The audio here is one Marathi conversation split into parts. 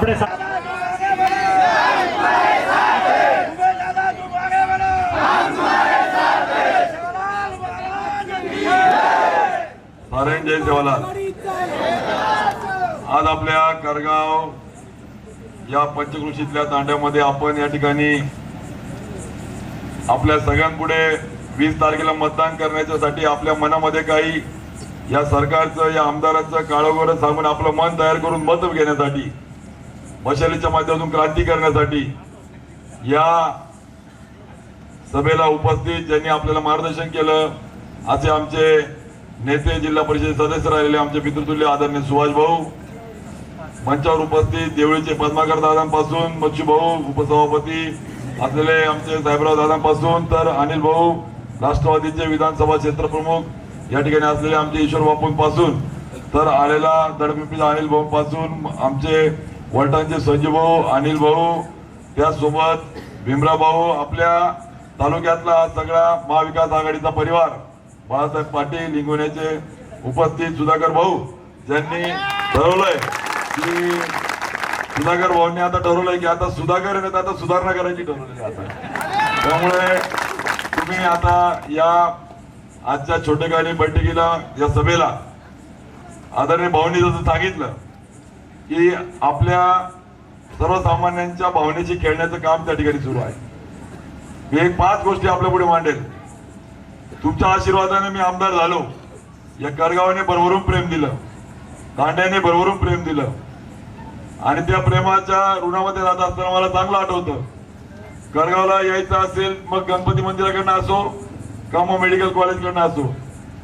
આપણે સા- ઉમેશ દાદા तुम आगे बढ़ो सेवालाल महाराज की नारायण जय सेवालाल आज आपल्या करगाव या पंचकृषीतल्या तांड्यामध्ये आपण या ठिकाणी आपल्या सगळ्यांपुढे वीस तारखेला मतदान करण्याच्यासाठी आपल्या मनामध्ये काही या सरकारचं या आमदाराचं काळोगोरं सांगून आपलं मन तयार करून मत घेण्यासाठी मशालीच्या माध्यमातून क्रांती करण्यासाठी या सभेला उपस्थित ज्यांनी आपल्याला मार्गदर्शन केलं असे आमचे नेते जिल्हा परिषद सदस्य राहिलेले आमचे पितृतुल्य आदरणीय सुभाष भाऊ मंचावर उपस्थित देवळीचे पद्माकर दादांपासून मच्छू भाऊ उपसभापती असलेले आमचे साहेबराव दादांपासून तर अनिल भाऊ राष्ट्रवादीचे विधानसभा क्षेत्रप्रमुख या ठिकाणी असलेले आमचे ईश्वर बापूंपासून तर आलेला दडपिंपीचा अनिल भाऊ पासून आमचे वलटांचे संजीव भाऊ अनिल भाऊ त्यासोबत भीमराव भाऊ आपल्या तालुक्यातला सगळा महाविकास आघाडीचा परिवार बाळासाहेब पाटील हिंगोण्याचे उपस्थित सुधाकर भाऊ ज्यांनी ठरवलंय की सुधाकर भाऊंनी आता ठरवलंय की आता सुधाकर नाही तर आता सुधारणा करायची ठरवलेली आहे आता. त्यामुळे तुम्ही आता या आजच्या छोटेखानी बैठकीला या सभेला आदरणीय भाऊंनी जसं सांगितलं की आपल्या सर्वसामान्यांच्या भावनेची खेळण्याचं काम त्या ठिकाणी सुरू आहे. मी एक पाच गोष्टी आपल्या पुढे मांडेल तुमच्या आशीर्वादाने मी आमदार झालो. या करगावाने भरभरून प्रेम दिलं. तांड्याने भरभरून प्रेम दिलं. आणि त्या प्रेमाच्या ऋणामध्ये राहत असताना मला चांगलं आठवतं. करगावला यायचं असेल मग गणपती मंदिराकडनं असो का मग मेडिकल कॉलेजकडनं असो.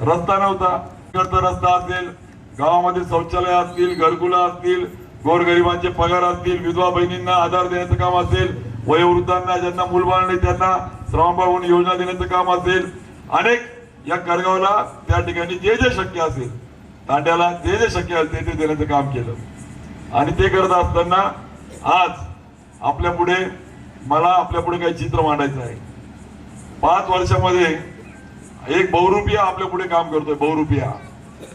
रस्ता नव्हता. रस्ता असेल गावामध्ये शौचालय असतील घरगुला असतील गोरगरिबांचे पगार असतील विधवा बहिणींना आधार देण्याचं काम असेल वयोवृद्धांना ज्यांना मूलबाळ नाही त्यांना श्रमबाळ योजना देण्याचं काम असेल. अनेक या करगावला त्या ठिकाणी जे जे शक्य असेल तांड्याला जे जे शक्य असेल ते ते देण्याचं काम केलं. आणि ते करत असताना आज आपल्या पुढे मला आपल्या पुढे काही चित्र मांडायचं आहे. पाच वर्षामध्ये एक बहुरुपिया आपल्या पुढे काम करतोय बहुरुपिया.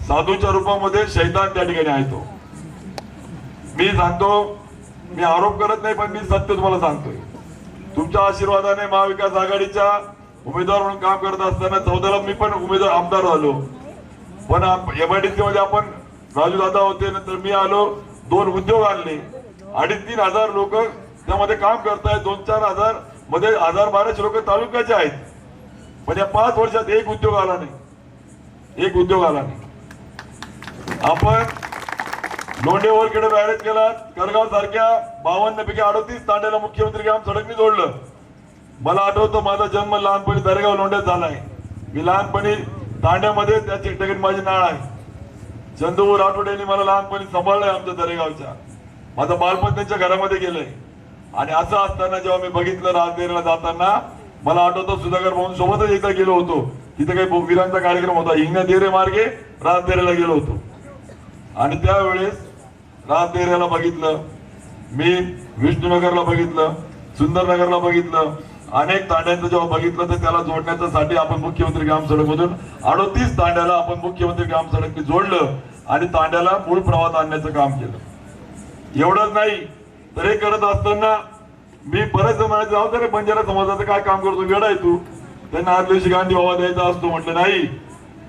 साधूच्या रूपामध्ये शैतान त्या ठिकाणी आहे तो. मी सांगतो मी आरोप करत नाही पण मी सत्य तुम्हाला सांगतोय. तुमच्या आशीर्वादाने महाविकास आघाडीच्या उमेदवार म्हणून काम करत असताना चौदाला मी पण उमेदवार आमदार झालो. पण एमआयडीसी मध्ये आपण राजू दादा होते नंतर मी आलो दोन उद्योग आणले. अडीच तीन हजार लोक त्यामध्ये काम करतायत दोन चार हजारमध्ये हजार बाराशे लोक तालुक्याचे आहेत. पण या पाच वर्षात एक उद्योग आला नाही. एक उद्योग आला नाही. आपण लोंढेवरकडे बॅरेज केला करगाव सारख्या बावन्न पैकी अडतीस तांड्याला मुख्यमंत्री ग्राम सडकनी जोडलं. मला आठवतं माझा जन्म लहानपणी दरेगाव लोंढ्यात झालाय. मी लहानपणी तांड्यामध्ये त्या ठिकाणी माझी नाळ आहे. चंदू राठोड यांनी मला लहानपणी सांभाळलंय आमच्या दरेगावच्या. माझं बालपण त्यांच्या घरामध्ये गेलंय. आणि असं असताना जेव्हा मी बघितलं राजदेरीला जाताना मला आठवतं सुधाकर भाऊन सोबतच एकदा गेलो होतो. तिथे काही वीरांचा कार्यक्रम होता. हिंगण्या मार्गे राजदेरीला गेलो होतो. आणि त्यावेळेस राजदेऱ्याला बघितलं मी विष्णुनगरला बघितलं सुंदरनगरला बघितलं अनेक तांड्यांचं जेव्हा बघितलं तर त्याला जोडण्याच्यासाठी आपण मुख्यमंत्री ग्राम सडक मधून अडोतीस तांड्याला आपण मुख्यमंत्री ग्राम सडक जोडलं आणि तांड्याला मूळ प्रवाहात आणण्याचं काम केलं. एवढंच नाही तर हे करत असताना मी बरेच म्हणायचं जाऊ तर बंजारा समाजाचं काय काम करतो? वेळ आहे तू. त्यांना आदल्या दिवशी गांधी बाबा द्यायचा असतो म्हटलं नाही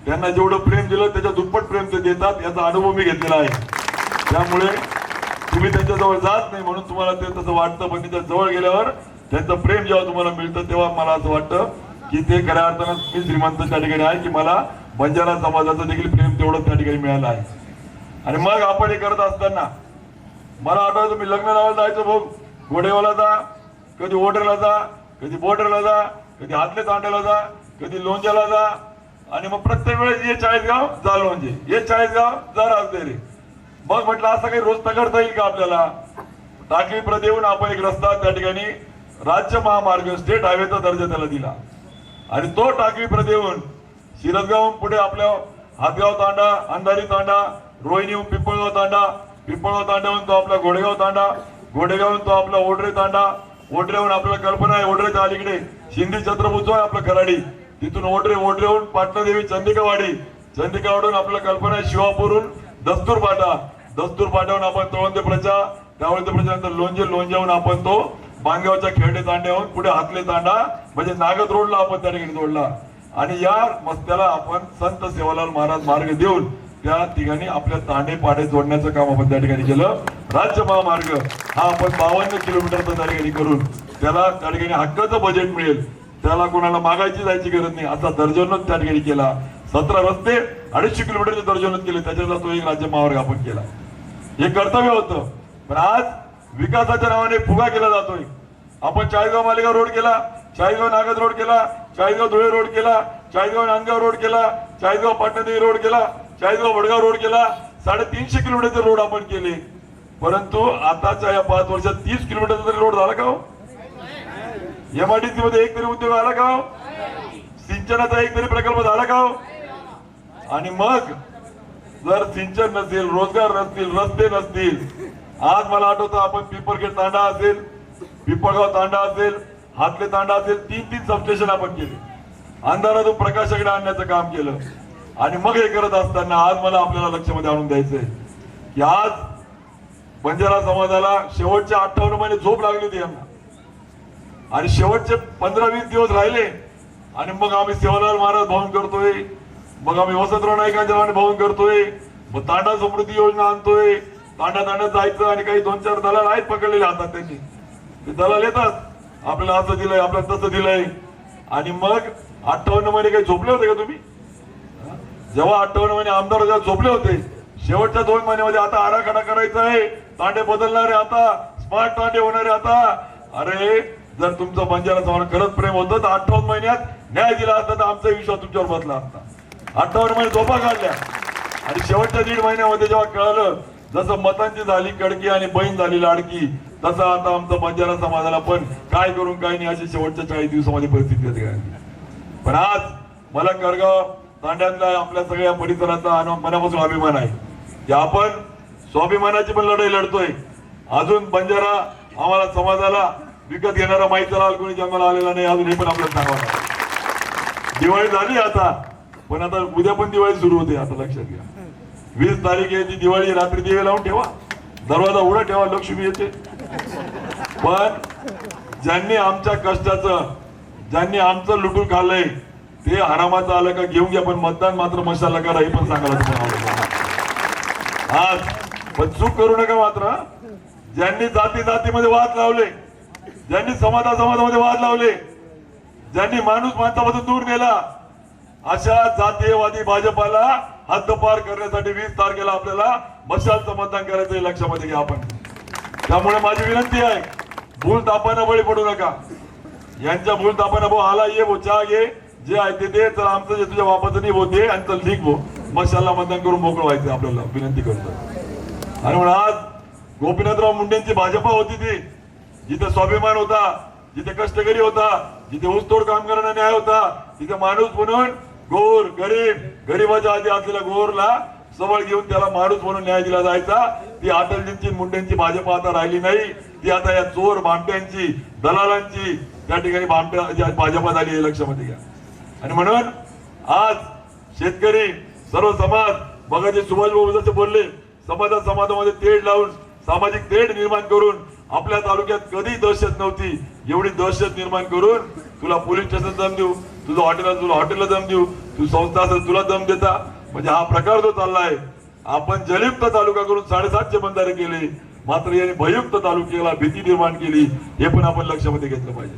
त्यांना जेवढं प्रेम दिलं त्याच्या दुप्पट प्रेम ते देतात याचा अनुभव मी घेतलेला आहे. त्यामुळे तुम्ही त्यांच्याजवळ जात नाही म्हणून तुम्हाला ते तसं वाटतं पण त्याच्याजवळ गेल्यावर त्यांचं प्रेम जेव्हा तुम्हाला मिळतं तेव्हा मला असं वाटतं की ते खऱ्या अर्थानं मी श्रीमंत त्या ठिकाणी आहे की मला बंजारा समाजाचं देखील प्रेम तेवढं त्या ठिकाणी मिळालं आहे. आणि मग आपण हे करत असताना मला आठवतं तुम्ही लग्न लावायला जायचं भाऊ. घोडेवाला जा कधी ओढरला जा कधी बॉर्डरला जा कधी हातले तांड्याला जा कधी लोणच्याला जा आणि मग प्रत्येक वेळेस ये चाळीसगाव जा लोणचे म्हणजे. ये चाळीसगाव जा रे मग म्हटलं असं काही रोज करता येईल का आपल्याला? टाकळी प्रत आपण एक रस्ता त्या ठिकाणी राज्य महामार्ग स्टेट हायवेचा दर्जा त्याला दिला. आणि तो टाकळी प्रत शिरसगाव पुढे आपल्या हातगाव तांडा अंधारी तांडा रोहिणी पिंपळगाव तांडा पिंपळगाव तांड्याहून तो आपला घोडेगाव तांडा घोडेगावहून तो आपला ओढरे तांडा ओढरेहून आपल्याला कल्पना आहे ओढरेच्या अलीकडे शिंदी छत्रपूजो आहे आपलं कराडी तिथून ओढरे ओढरेहून पाटणादेवी चंदिकावाडी. चंदिकावाडून आपलं कल्पना शिवापूरून दस्तूर पाटा. दस्तूर पाटाहून आपण तळवंते प्रजा त्यावेळेस प्रजानंतर लोणजे लोंजाहून आपण तो बांगगावच्या खेळडे तांड्याहून पुढे हातले तांडा म्हणजे नागद रोडला आपण त्या ठिकाणी जोडला. आणि या मस्त्याला आपण संत सेवालाल महाराज मार्ग देऊन त्या ठिकाणी आपल्या तांडे पाडे जोडण्याचं काम आपण त्या ठिकाणी केलं. राज्य महामार्ग हा आपण बावन्न किलोमीटरचा त्या ठिकाणी करून त्याला त्या ठिकाणी हक्काचं बजेट मिळेल. त्याला कोणाला मागायची जायची गरज नाही. असा दर्जनच त्या ठिकाणी केला. सतरा रस्ते अडीचशे किलोमीटरचे दर्जोन्नत केले. त्याच्यातला तो एक राज्य महामार्ग आपण केला. हे कर्तव्य होतं. पण आज विकासाच्या नावाने फुगा केला जातोय. आपण चाळीसगाव मालेगाव रोड केला चाळीसगाव नागद रोड केला चाळीसगाव धुळे रोड केला चाळीसगाव नांदगाव रोड केला चाळीसगाव पाटणदेवी रोड केला चाळीसगाव वडगाव रोड केला साडेतीनशे किलोमीटरचे रोड आपण केले. परंतु आताच्या या पाच वर्षात तीस किलोमीटरचा तरी रोड झाला का हो? एमआयडीसी मध्ये एक तरी उद्योग आला का हो? सिंचनाचा एक तरी प्रकल्प झाला का हो? आणि मग जर सिंचन नसेल रोजगार नसतील रस्ते नसतील आज मला आठवतं आपण पिंपरखेड तांडा असेल पिंपळगाव तांडा असेल हातले तांडा असेल तीन तीन सबस्टेशन आपण केले. अंधारातून प्रकाशाकडे आणण्याचं काम केलं. आणि मग हे करत असताना आज मला आपल्याला लक्षामध्ये आणून द्यायचंय की आज बंजारा समाजाला शेवटच्या अठ्ठावन्न महिने झोप लागली होती यांना. आणि शेवटचे पंधरा वीस दिवस राहिले आणि मग आम्ही सेवालाल महाराज भवन करतोय. मग आम्ही वसंतराव नाईकांच्या नावाने भवन करतोय. मग तांडा समृद्धी योजना आणतोय. तांडा तांड्यात जायचं आणि काही दोन चार दलाल आहेत पकडलेले हातात त्यांनी. ते दलाल येतात. आपल्याला असं दिलंय आपल्याला तसं दिलंय. आणि मग अठ्ठावन्न महिने काही झोपले होते का तुम्ही? जेव्हा अठ्ठावन्न महिने आमदार झोपले होते. शेवटच्या दोन महिन्यामध्ये आता आराखडा करायचा आहे. तांडे बदलणारे आता स्मार्ट तांडे होणारे आता. अरे जर तुमचं बंजारा समाज खरंच प्रेम होतं तर अठ्ठावन्न महिन्यात न्याय दिला असता तर आमचा विश्वास तुमच्यावर बसला असता. अठ्ठावन्न महिने झोपा काढल्या. आणि शेवटच्या दीड महिन्यामध्ये जेव्हा कळालं जसं मतांची झाली कडकी आणि बहीण झाली लाडकी तसं आता आमचं बंजारा समाजाला पण काय करून काय नाही अशी शेवटच्या चाळीस दिवसामध्ये परिस्थिती पण आज मला करगाव तांड्यातल्या आपल्या सगळ्या परिसराचा मनापासून अभिमान आहे. की आपण स्वाभिमानाची पण लढाई लढतोय. अजून बंजारा आम्हाला समाजाला विकत घेणारा माहीत लाल कोणी जंगल आलेला नाही अजून हे पण आपल्याला सांगावं दिवाळी झाली आता पण आता उद्या पण दिवाळी सुरू होते आता लक्षात घ्या. वीस तारीख आहे ती दिवाळी रात्री दिवे लावून ठेवा. दरवाजा उघडा ठेवा लक्ष्मी येते. पण ज्यांनी आमच्या कष्टाचं ज्यांनी आमचं लुटून खाल्लंय ते आरामाचं आलं का घेऊन घ्या पण मतदान मात्र मशाला करा हे पण सांगायला आज पण चूक करू नका मात्र ज्यांनी जाती जातीमध्ये वाद लावले ज्यांनी समाजा समाजामध्ये वाद लावले ज्यांनी माणूस माणसापासून दूर नेला अशा जातीयवादी भाजपाला हद्दपार करण्यासाठी वीस तारखेला आपल्याला मशालचं मतदान करायचं हे लक्षामध्ये घ्या आपण. त्यामुळे माझी विनंती आहे भूल तापाना बळी पडू नका. यांच्या भूल तापाना भाऊ आला ये भो चहा घे जे आहे ते दे तर आमचं जे तुझ्या बापाचं नाही भो दे आणि चल ठीक भो. मशाला मतदान करून मोकळ व्हायचं आपल्याला विनंती करतो. आणि म्हणून आज गोपीनाथराव मुंडेंची भाजपा होती ती जिथे स्वाभिमान होता जिथे कष्टकरी होता जिथे ऊसतोड कामगारांना न्याय होता तिथे माणूस म्हणून गोर गरीब गरीबाच्या आधी असलेल्या गोरला सबळ घेऊन त्याला माणूस म्हणून न्याय दिला जायचा. ती अटलजींची मुंडेंची भाजप आता राहिली नाही. ती आता या चोर भामट्यांची दलालांची त्या ठिकाणी भामट्या भाजपा झाली हे लक्षामध्ये घ्या आणि म्हणून आज शेतकरी सर्व समाज बघा जे सुभाष बोलले समाजा समाजामध्ये तेढ लावून सामाजिक तेढ निर्माण करून आपल्या तालुक्यात कधी दहशत नव्हती एवढी दहशत निर्माण करून तुला पोलीस स्टेशन दम देऊ तुझं हॉटेल तुला हॉटेलला दम देऊ तू संस्था असेल तुला दम देता. म्हणजे हा प्रकार जो चाललाय आपण जलयुक्त तालुका करून साडेसातशे बंधारे केले मात्र याने भयुक्त तालुक्याला भीती निर्माण केली हे पण आपण लक्षामध्ये घेतलं पाहिजे.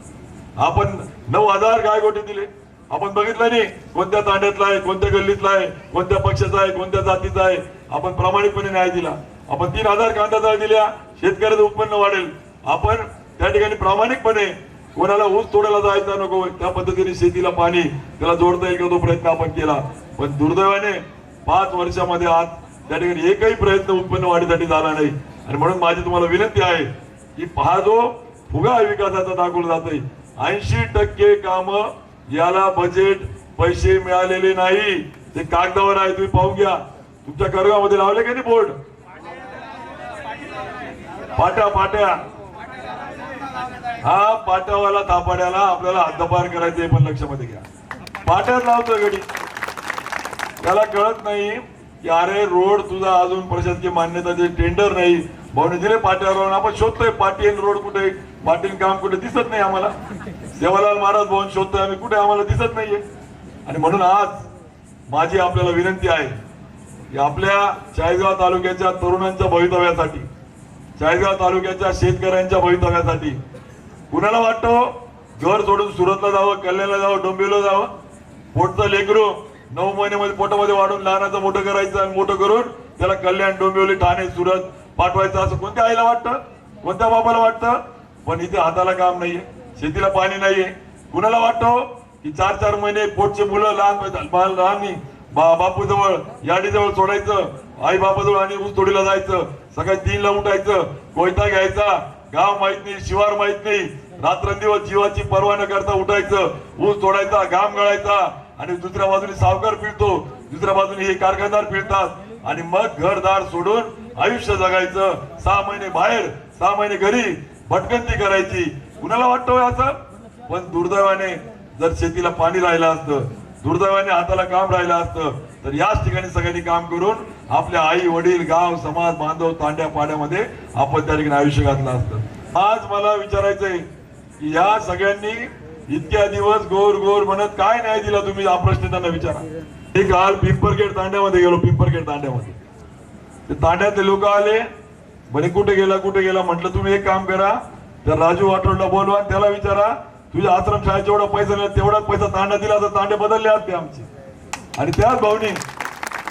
आपण नऊ हजार गायगोटे दिले. आपण बघितलं नाही कोणत्या तांड्यातला आहे कोणत्या गल्लीतला आहे कोणत्या पक्षाचा आहे कोणत्या जातीचा आहे. आपण प्रामाणिकपणे न्याय दिला. आपण तीन हजार कांदा दर दिल्या शेतकऱ्याचं उत्पन्न वाढेल. आपण त्या ठिकाणी प्रामाणिकपणे कोणाला ऊस तोडायला जायचा नको त्या पद्धतीने शेतीला पाणी त्याला जोडता येईल का तो प्रयत्न आपण केला. पण दुर्दैवाने पाच वर्षामध्ये आज त्या ठिकाणी एकही प्रयत्न उत्पन्न वाढीसाठी झाला नाही. आणि म्हणून माझी तुम्हाला विनंती आहे की पहा जो फुगा विकासाचा दाखवला जातोय. ऐंशी टक्के काम याला बजेट पैसे मिळालेले नाही. ते कागदावर आहे तुम्ही पाहून घ्या. तुमच्या करगामध्ये लावले का नाही बोर्ड पाट्या पाट्या. हा पाट्यावाला थापाड्याला आपल्याला हद्दपार करायचं पण लक्षामध्ये घ्या. पाट्यात लावतोय गडी. त्याला कळत नाही की अरे रोड तुझा अजून प्रशासकीय मान्यता टेंडर नाही. भाऊने दिले पाट्यावर लावून. आपण शोधतोय पाटील रोड कुठे पाटील काम कुठे? दिसत नाही आम्हाला. सेवालाल महाराज भवन शोधतोय आम्ही. कुठे आम्हाला दिसत नाहीये. आणि म्हणून आज माझी आपल्याला विनंती आहे की आपल्या चाळीसगाव तालुक्याच्या तरुणांच्या भवितव्यासाठी चाळीसगाव तालुक्याच्या शेतकऱ्यांच्या भवितव्यासाठी. कुणाला वाटतं? घर सोडून सुरतला जावं कल्याणला जावं डोंबिवला जावं? पोटचं लेकरू नऊ महिन्यामध्ये पोटामध्ये वाढून लहानाचं मोठं करायचं आणि मोठं करून त्याला कल्याण डोंबिवली ठाणे सुरत पाठवायचं असं कोणत्या आईला वाटतं? कोणत्या बाबाला वाटतं? पण इथे हाताला काम नाहीये शेतीला पाणी नाहीये. कुणाला वाटतं? की चार चार महिने पोटचे मुलं लहान लहान बा बापू जवळ सोडायचं आई बापाजवळ आणि ऊस तोडीला जायचं. सकाळी तीनला उठायचं कोयता घ्यायचा. गाव माहीत नाही शिवार माहीत नाही. रात्रंदिवस जीवाची पर्वा न करता उठायचं ऊस तोडायचा घाम गळायचा. आणि दुसऱ्या बाजूने सावकार फिरतो. दुसऱ्या बाजूने हे कारखानदार फिरतात. आणि मग घरदार सोडून आयुष्य जगायचं. सहा महिने बाहेर सहा महिने घरी भटकंती करायची. कुणाला वाटतं हो असं पण दुर्दैवाने जर शेतीला पाणी राहिलं असतं दुर्दैवाने हाताला काम राहिलं असतं. तर याच ठिकाणी सगळ्यांनी काम करून आपल्या आई वडील गाव समाज बांधव तांड्या पाड्यामध्ये आपण त्या ठिकाणी आयुष्य घातलं असतं. आज मला विचारायचंय की या सगळ्यांनी इतक्या दिवस गोर गोर म्हणत काय न्याय दिला तुम्ही? हा प्रश्न त्यांना विचारा. मी काल पिंपरखेड तांड्यामध्ये गेलो पिंपरखेड तांड्यामध्ये. ते तांड्यातले लोक आले म्हणे कुठे गेला कुठे गेला? म्हटलं तुम्ही एक काम करा तर राजू वाटोडला बोलवा त्याला विचारा तुझ्या आश्रम शाळेत जेवढा पैसा दिला तेवढाच पैसा तांडा दिला तर तांडे बदलले असते आमचे. आणि त्याच भाऊनी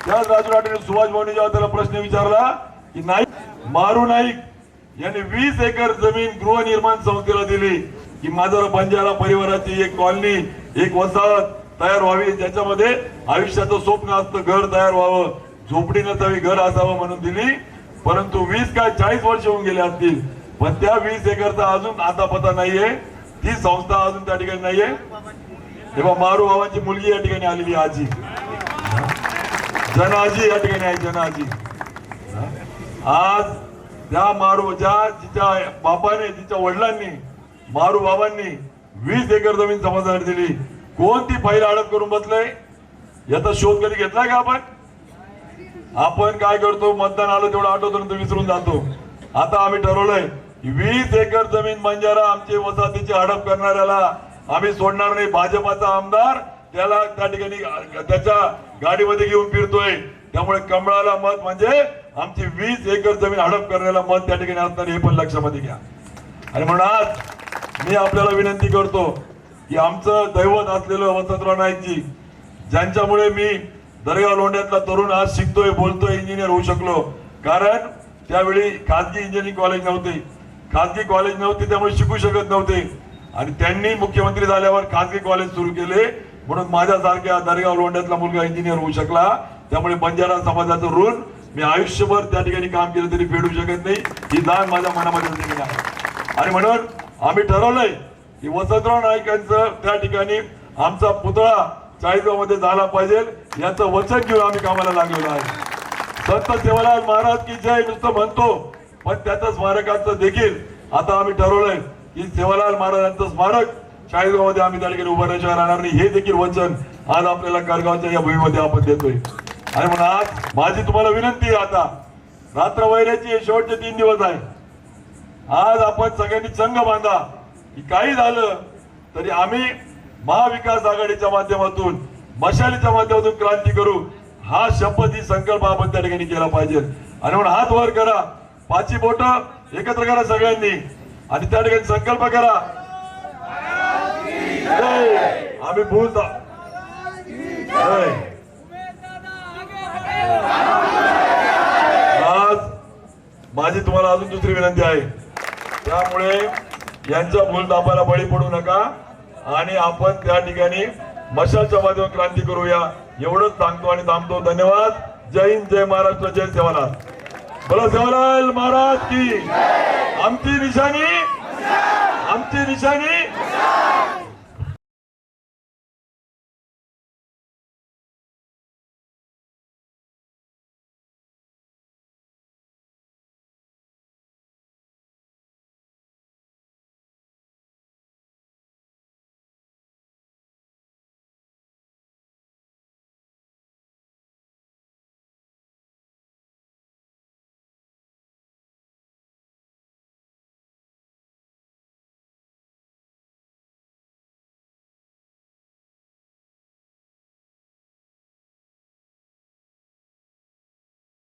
त्याच राजू राठोड सुभाष भाऊनी जेव्हा त्याला प्रश्न विचारला की नाही मारू नाईक यांनी वीस एकर जमीन गृहनिर्माण संस्थेला दिली की माझा बंजारा परिवाराची एक कॉलनी एक वसाहत तयार व्हावी. ज्याच्यामध्ये आयुष्याचं स्वप्न असतं घर तयार व्हावं. झोपडी नसावी घर असावं म्हणून दिली. परंतु वीस काय चाळीस वर्ष होऊन गेले असतील. पण त्या वीस एकरचा अजून आता पता नाहीये. ती संस्था अजून त्या ठिकाणी नाहीये. तेव्हा मारू बाबांची मुलगी या ठिकाणी आलेली आहे, आजी. जनाजी या ठिकाणी आहे जनाजी. आज त्या मारू ज्या जिच्या बापाने जिच्या वडिलांनी मारू बाबांनी वीस एकर जमीन समाजासाठी दिली. कोण ती फाईल अडत करून बसलंय? याचा शोध कधी घेतलाय का आपण? आपण काय करतो? मतदान आलं तेवढं आठवतो नंतर विसरून जातो. आता आम्ही ठरवलंय वीस एकर जमीन बंजारा आमचे वसाहतीची हडप करणाऱ्याला आम्ही सोडणार नाही. भाजपाचा आमदार त्याला त्या ठिकाणी त्याच्या गाडीमध्ये घेऊन फिरतोय. त्यामुळे कमळाला मत म्हणजे आमची वीस एकर जमीन हडप करण्याला मत त्या ठिकाणी असणार हे पण लक्षामध्ये घ्या. आणि म्हणून आज मी आपल्याला विनंती करतो की आमचं दैवत असलेलं वसंतराव नाईकजी ज्यांच्यामुळे मी दर्गा लोंढ्यातला तरुण आज शिकतोय बोलतोय इंजिनियर होऊ शकलो. कारण त्यावेळी खाजगी इंजिनिअरिंग कॉलेज नव्हते. खाजगी कॉलेज नव्हते त्यामुळे शिकू शकत नव्हते. आणि त्यांनी मुख्यमंत्री झाल्यावर खाजगी कॉलेज सुरू केले. म्हणून माझ्यासारख्या दरगाव लोंढ्यातला मुलगा इंजिनियर होऊ शकला. त्यामुळे बंजारा समाजाचं ऋण मी आयुष्यभर त्या ठिकाणी काम केलं तरी फेडू शकत नाही. ही दान माझ्या मनामध्ये आहे. आणि म्हणून आम्ही ठरवलंय की वसंतराव नाईकांचं त्या ठिकाणी आमचा पुतळा चाळीसगावमध्ये झाला पाहिजे. याचं वचन घेऊन आम्ही कामाला लागलेलो आहे. संत सेवालाल महाराज की जय नुसतं म्हणतो. पण त्याचं स्मारकाचं देखील आता आम्ही ठरवलंय की सेवालाल महाराजांचं स्मारक चाळीसगाव आम्ही त्या ठिकाणी उभारल्याशिवाय राहणार नाही. हे देखील वचन आज आपल्याला कारगावच्या या भूमीमध्ये आपण देतोय. आणि म्हणून आज माझी तुम्हाला विनंती आहे आता. रात्र वैराची हे शेवटचे तीन दिवस आहे आज आपण सगळ्यांनी संघ बांधा. की काही झालं तरी आम्ही महाविकास आघाडीच्या माध्यमातून मशालीच्या माध्यमातून क्रांती करू. हा शपथ ही संकल्प आपण त्या ठिकाणी केला पाहिजे. आणि म्हणून हात वर करा. पाचही बोट एकत्र करा सगळ्यांनी. आणि त्या ठिकाणी संकल्प करा. आम्ही भूल आज माझी तुम्हाला अजून दुसरी विनंती आहे. त्यामुळे यांच्या भूलतापाला बळी पडू नका. आणि आपण त्या ठिकाणी मशालच्या माध्यमात क्रांती करूया. एवढंच सांगतो आणि थांबतो. धन्यवाद. जय हिंद जय महाराष्ट्र जय सेवानाथ बोला जवाहरलाल महाराज की. आमची निशाणी? आमची निशाणी?